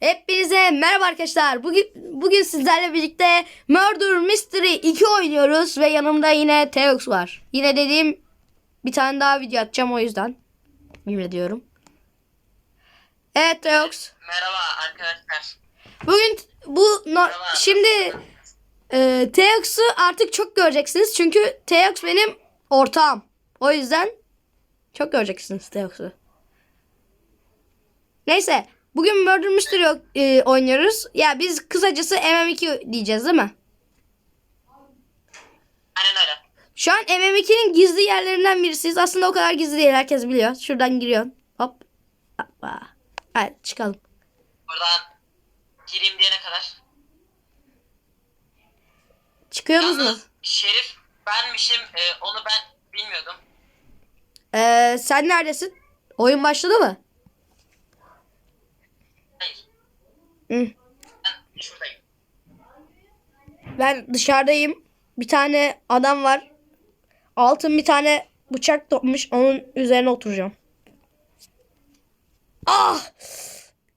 Hepinize merhaba arkadaşlar. Bugün bugün sizlerle birlikte Murder Mystery 2 oynuyoruz ve yanımda yine Teox var. Yine dediğim bir tane daha video atacağım o yüzden. Yemin ediyorum. Evet Teox. Merhaba arkadaşlar. Bugün bu no- Merhaba. şimdi e, Teox'u artık çok göreceksiniz. Çünkü Teox benim ortağım. O yüzden çok göreceksiniz Teox'u. Neyse. Bugün Murder Mystery e, oynuyoruz. Ya biz kısacası MM2 diyeceğiz değil mi? Aynen öyle. Şu an MM2'nin gizli yerlerinden birisiyiz. Aslında o kadar gizli değil. Herkes biliyor. Şuradan giriyorsun. Hop. Hoppa. Hadi çıkalım. Buradan gireyim diyene kadar. Çıkıyoruz mu? Yalnız Şerif benmişim. e, onu ben bilmiyordum. Ee, sen neredesin? Oyun başladı mı? Hayır. Hı. Ben şuradayım. Ben dışarıdayım. Bir tane adam var. Altın bir tane bıçak topmuş. Onun üzerine oturacağım. Ah!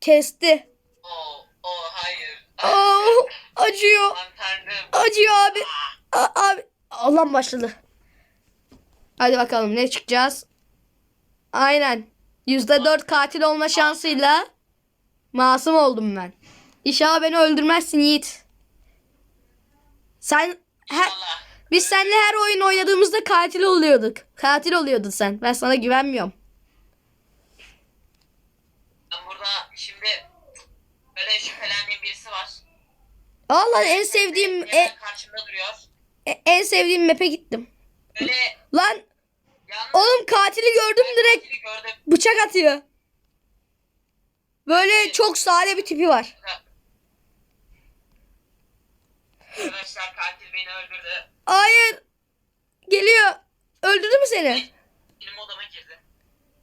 Kesti. Oo, oo hayır. Oh, acıyor. Aman tanrım. Acıyor abi. A- abi. Allah başladı. Hadi bakalım ne çıkacağız? Aynen. %4 katil olma şansıyla masum oldum ben. İnşallah beni öldürmezsin Yiğit. Sen her, biz seninle her oyun oynadığımızda katil oluyorduk. Katil oluyordun sen. Ben sana güvenmiyorum. Ben burada şimdi böyle şüphelendiğim birisi var. Allah en sevdiğim e- karşımda duruyor. E- en sevdiğim map'e gittim. Böyle Lan yalnız oğlum katili gördüm direkt katili gördüm. bıçak atıyor. Böyle çok sade bir tipi var. Arkadaşlar katil beni öldürdü. Hayır. Geliyor. Öldürdü mü seni? Benim odama girdi.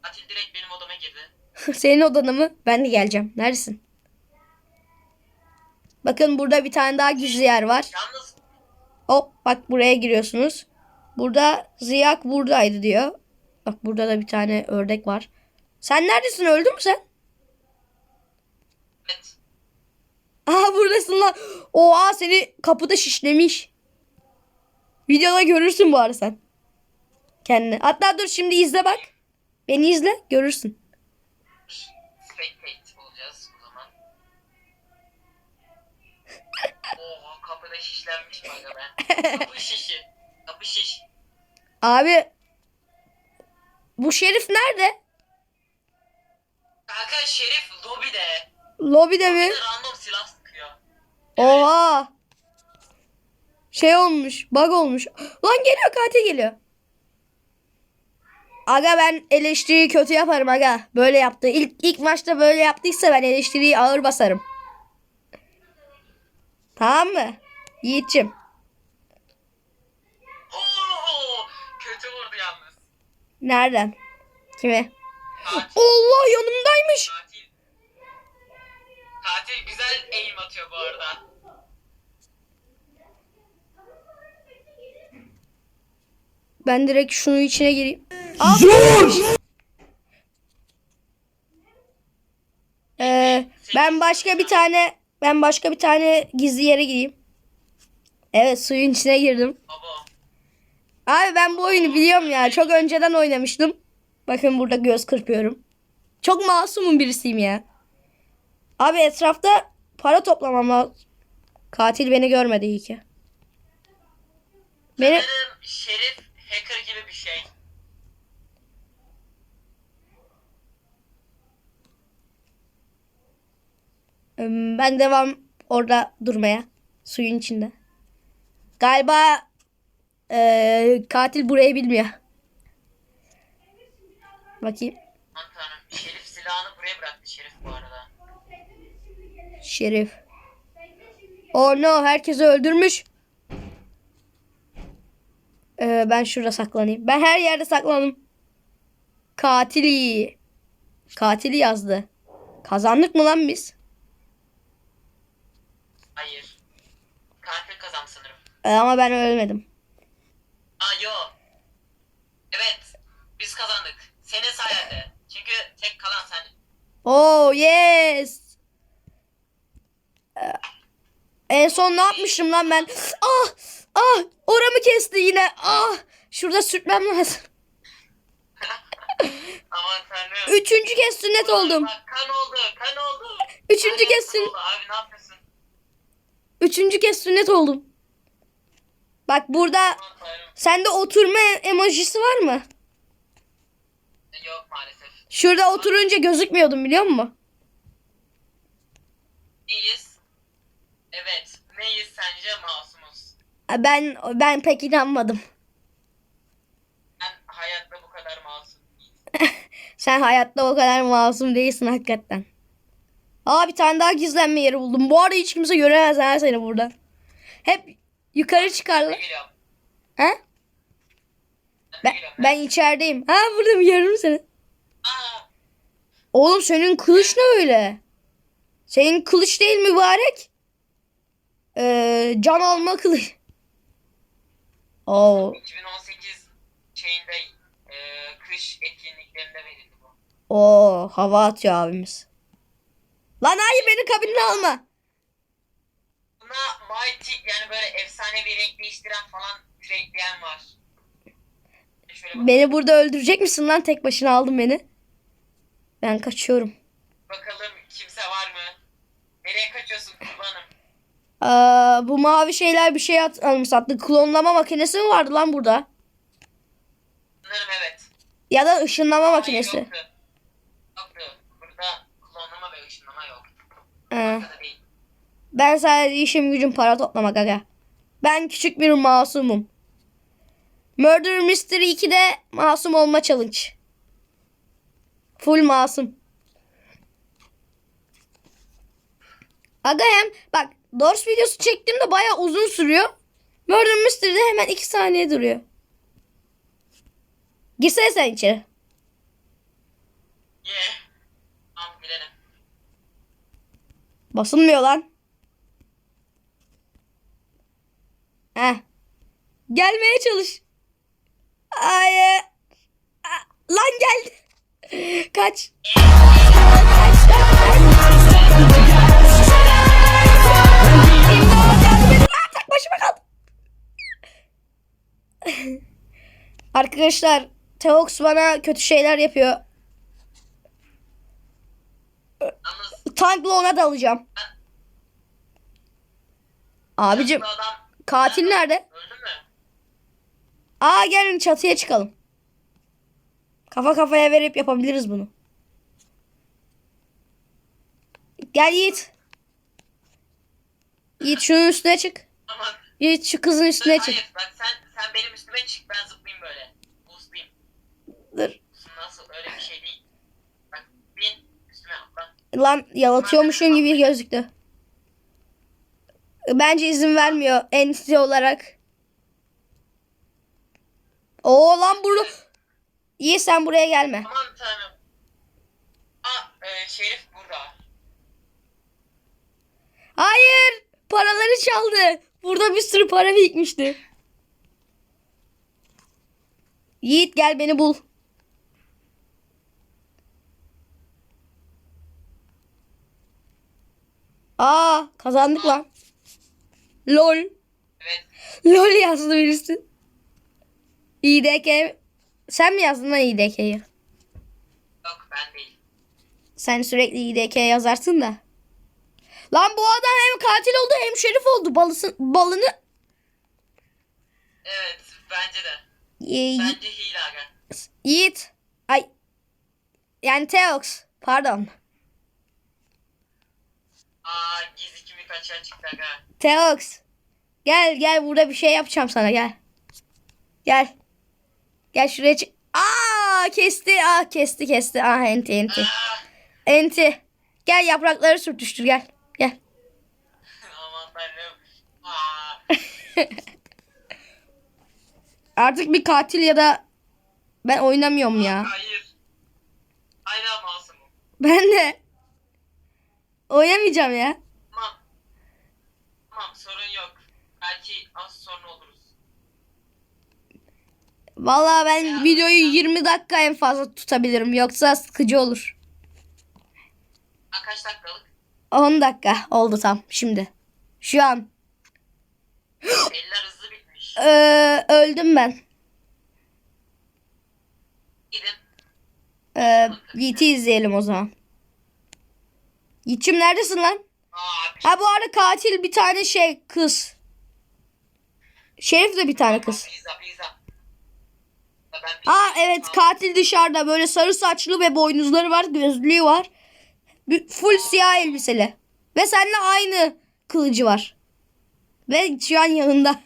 Katil direkt benim odama girdi. Senin odana mı? Ben de geleceğim. Neredesin? Bakın burada bir tane daha gizli yer var. Yalnız Hop bak buraya giriyorsunuz. Burada Ziyak buradaydı diyor. Bak burada da bir tane ördek var. Sen neredesin? Öldün mü sen? evet. Aha buradasın lan. Oha seni kapıda şişlemiş. Videoda görürsün bu arada sen. Kendini. Hatta dur şimdi izle bak. Beni izle görürsün. Spectate olacağız o zaman. Kapıda şişlenmiş mi aga be? Kapı şişi. Kapı şiş. Abi bu şerif nerede? Kanka Şerif lobide. Lobide mi? Bir de random silah sıkıyor. Oha. Şey olmuş. Bug olmuş. Lan geliyor katil geliyor. Aga ben eleştiriyi kötü yaparım aga. Böyle yaptı. İlk, ilk maçta böyle yaptıysa ben eleştiriyi ağır basarım. Tamam mı? Yiğit'cim. Oo, kötü vurdu yalnız. Nereden? Kime? Katil. Allah yanımdaymış. Katil. Katil güzel aim atıyor bu arada. Ben direkt şunu içine gireyim. Zor. Ee, ben başka bir tane ben başka bir tane gizli yere gireyim. Evet suyun içine girdim. Baba. Abi ben bu oyunu biliyorum ya. Çok önceden oynamıştım. Bakın burada göz kırpıyorum. Çok masumum birisiyim ya. Abi etrafta para toplamam lazım. Katil beni görmedi iyi ki. Beni Sanırım Şerif hacker gibi bir şey. Ben devam orada durmaya. Suyun içinde. Galiba eee, katil burayı bilmiyor. Bakayım. Aman tanrım. Şerif silahını buraya bıraktı Şerif bu arada. Şerif. Oh no herkesi öldürmüş. Ee, ben şurada saklanayım. Ben her yerde saklandım. Katili. Katili yazdı. Kazandık mı lan biz? Hayır. Katil kazandı sanırım. E, ama ben ölmedim. Aa yo. Evet. Biz kazandık. Senin sayende. Çünkü tek kalan sen. Oh yes. Ee, En son ne yapmışım lan ben? Ah! Ah! Oramı kesti yine. Ah! Şurada sürtmem lazım. Aman tanrım. Üçüncü kez sünnet oldum. Bak kan oldu. Kan oldu. Üçüncü yer kez sünnet. Abi ne yapıyorsun? Üçüncü kez sünnet oldum. Bak burada sende oturma emojisi var mı? Yok maalesef. Şurada oturunca gözükmüyordum biliyor musun? İyiyiz. Evet. Neyiz sence masumuz? Ben ben pek inanmadım. Ben hayatta bu kadar masum değilim. Sen hayatta o kadar masum değilsin hakikaten. Aa bir tane daha gizlenme yeri buldum. Bu arada hiç kimse göremez ha seni burada. Hep yukarı çıkarlar. Ha? Ben, Ben, içerideyim. Ha burada mı görüyorum seni? Oğlum senin kılıç ne öyle? Senin kılıç değil mübarek. Ee, can alma kılıç. Oo, 2018 şeyinde e, kış etkinliklerinde verildi bu. oo hava atıyor abimiz. Lan hayır beni kabinine alma. Buna Mighty yani böyle efsanevi renk değiştiren falan renkleyen var. Şöyle Beni burada öldürecek misin lan tek başına aldın beni. Ben kaçıyorum. bakalım kimse var mı? Nereye kaçıyorsun kurbanım? Aa, bu mavi şeyler bir şey at anımsattı. Klonlama makinesi mi vardı lan burada? Sanırım evet. Ya da ışınlama Hayır, makinesi. Yoktu. Yoktu. Burada klonlama ve ışınlama yok. Ee, Burada değil. Ben sadece işim gücüm para toplamak aga. Ben küçük bir masumum. Murder Mystery 2'de masum olma challenge. Full masum. Aga hem bak Doors videosu çektiğimde bayağı uzun sürüyor. Murder Mystery'de hemen 2 saniye duruyor. Girsene sen içeri. Ye. Tamam girelim. Basılmıyor lan. Heh. Gelmeye çalış. Aa, Lan geldi. Kaç. Tek başıma kaldım. Arkadaşlar Teox bana kötü şeyler yapıyor. Tankla ona dalacağım. Abicim bu adam katil nerede? öldü mü? Aa gelin çatıya çıkalım. Kafa kafaya verip yapabiliriz bunu. Gel Yiğit. Yiğit şunun üstüne çık. Aman. Yiğit şu kızın üstüne çık. Hayır bak sen sen benim üstüme çık ben zıplayayım böyle. Boostlayayım. Dur. Nasıl öyle bir şey değil. Bak bin üstüme atla. Lan yalatıyormuşum gibi gözüktü. Bence izin vermiyor entity olarak. Oo lan burada. İyi sen buraya gelme. Aman tanrım. Aa e, Şerif burada. Hayır. Paraları çaldı. Burada bir sürü para birikmişti. Yiğit gel beni bul. Aa kazandık lan. Lol. Evet. Lol yazdı birisi. İDK. Sen mi yazdın lan İDK'yi? Yok ben değil. Sen sürekli İDK yazarsın da. Lan bu adam hem katil oldu hem şerif oldu. Balısın, balını... Evet bence de. Ye- Bence hile aga. Yiğit. Ay. Yani Teox. Pardon. Aa gizli kimi kaçan çıktı aga. Teox. Gel gel burada bir şey yapacağım sana gel. Gel. Gel şuraya çık. Aa kesti. Aa kesti kesti. Aa enti enti. Enti. Gel yaprakları sürtüştür gel. Gel. aman tanrım. Aa, Artık bir katil ya da ben oynamıyorum ya. hayır. Hala masumum. Ben de oynamayacağım ya. Tamam. Tamam sorun yok. Belki az sonra oluruz. Vallahi ben videoyu 20 dakika en fazla tutabilirim. Yoksa sıkıcı olur. Ha, kaç dakikalık? 10 dakika oldu tam şimdi. Şu an. Eller hızlı bitmiş. Ee, öldüm ben. Gidin. Ee, Yiğit'i izleyelim o zaman. Yiğit'cim neredesin lan? Aa, bir Ha bu arada katil bir tane şey kız. Şerif de bir tane kız. Pizza pizza. Ha evet katil dışarıda böyle sarı saçlı ve boynuzları var gözlüğü var. Full siyah elbiseli. Ve seninle aynı kılıcı var. Ve şu an yanında.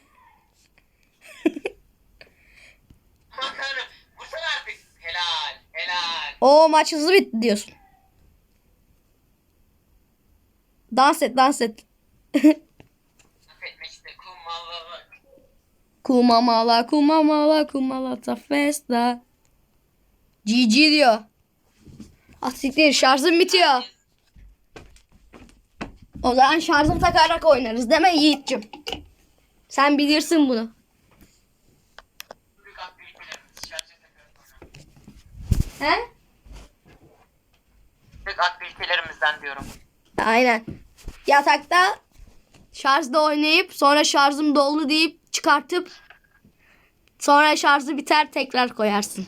Helal. Helal. O maç hızlı bitti diyorsun. Dans et dans et. Kumamala kumamala kumalata festa. GG diyor. Asiktir şarjım bitiyor. O zaman şarjım takarak oynarız değil mi Yiğit'cim? Sen bilirsin bunu. He? Büyük aktivitelerimizden diyorum. Aynen. Yatakta şarjda oynayıp sonra şarjım doldu deyip çıkartıp sonra şarjı biter tekrar koyarsın.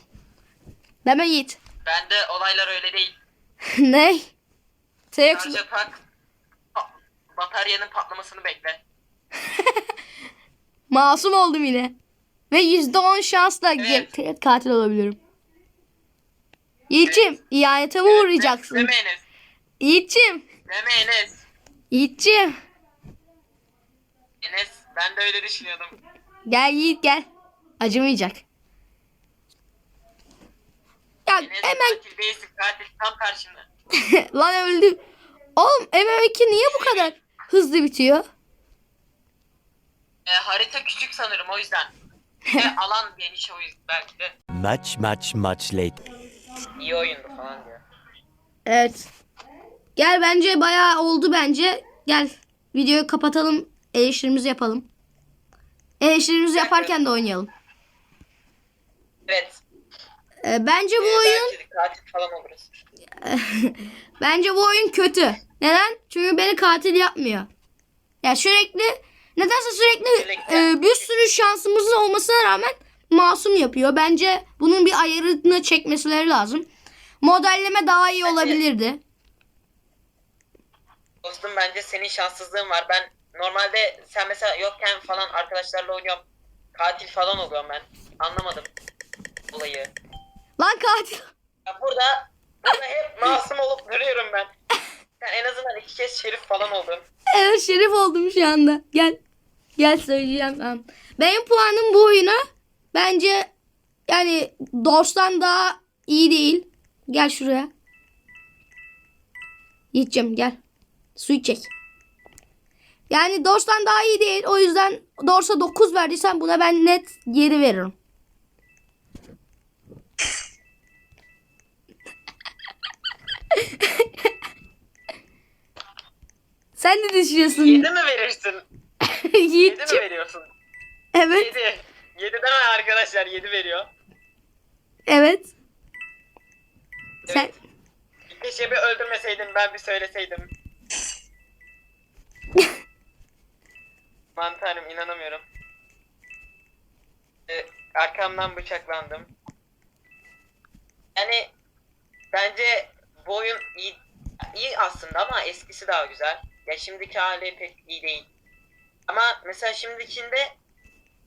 Değil mi Yiğit? Bende olaylar öyle değil. ne? Tek Şarja tak. pa- Bataryanın patlamasını bekle. masum oldum yine. Ve %10 şansla Evet. katil olabilirim. Yiğit'cim ihanete mi uğrayacaksın? Deme Enes. Yiğit'cim. Deme Enes. Yiğit'cim. Enes ben de öyle düşünüyordum. Gel Yiğit gel. Acımayacak. Ya Enes hemen katil değilsin katil tam karşımda. Lan öldü. Oğlum MM2 niye bu kadar hızlı bitiyor? E, harita küçük sanırım o yüzden. Ve alan geniş o yüzden belki de. Much, much, much later. İyi oyundu falan diyor. Evet. Gel bence bayağı oldu bence. Gel videoyu kapatalım. Eleştirimizi yapalım. Eleştirimizi yaparken de oynayalım. Evet. Ee, bence bu oyun Belki de katil falan oluruz. bence bu oyun kötü. Neden? Çünkü beni katil yapmıyor. Ya sürekli nedense sürekli Sürekli. e, bir sürü şansımızın olmasına rağmen masum yapıyor. Bence bunun bir ayarını çekmeleri lazım. Modelleme daha iyi olabilirdi. Dostum bence senin şanssızlığın var. Ben normalde sen mesela yokken falan arkadaşlarla oynuyorum. Katil falan oluyorum ben. Anlamadım olayı. Lan katil. Ya burada, burada hep masum olup duruyorum ben. Sen en azından iki kez şerif falan oldun. Evet şerif oldum şu anda. Gel. Gel söyleyeceğim tamam. Benim puanım bu oyuna bence yani Dors'tan daha iyi değil. Gel şuraya. Yiğit'cim gel. Su içecek. Yani Dors'tan daha iyi değil. O yüzden Dors'a 9 verdiysen buna ben net 7 veririm. Sen ne düşünüyorsun? Yedi mi verirsin? Yedi mi Yiğit'cim. veriyorsun? Evet. Yedi. Yedi deme arkadaşlar yedi veriyor. Evet. Sen Evet. Keşke bir öldürmeseydin ben bir söyleseydim. Aman tanrım inanamıyorum. Ee, arkamdan bıçaklandım. Yani bence bu oyun iyi, iyi aslında ama eskisi daha güzel. Ya şimdiki hali pek iyi değil. Ama mesela şimdikinde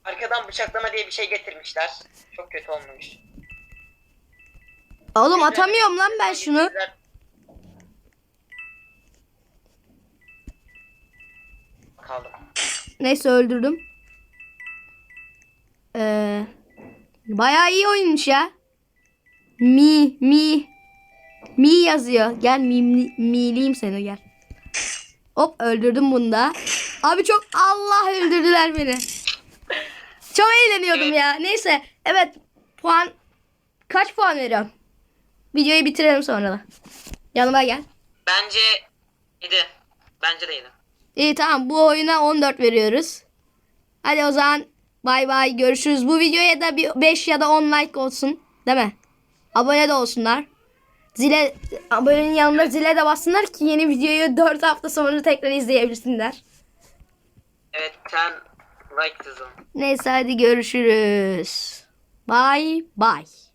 arkadan bıçaklama diye bir şey getirmişler. Çok kötü olmuş. oğlum atamıyorum lan ben şunu. Kaldım. Neyse öldürdüm. Ee, bayağı iyi oyunmuş ya. Mi mi mi yazıyor. Gel mi miliyim seni gel. Hop öldürdüm bunu da. Abi çok Allah öldürdüler beni. Çok eğleniyordum ya. Neyse evet puan kaç puan veriyorum? Videoyu bitirelim sonra da. Yanıma gel. Bence 7. Bence de 7. İyi tamam bu oyuna 14 veriyoruz. Hadi o zaman bay bay görüşürüz. Bu videoya da bir 5 ya da 10 like olsun. Değil mi? Abone de olsunlar. Zile abonenin yanında zile de bassınlar ki yeni videoyu 4 hafta sonra tekrar izleyebilsinler. Evet sen like kızım. Neyse hadi görüşürüz. Bye bye.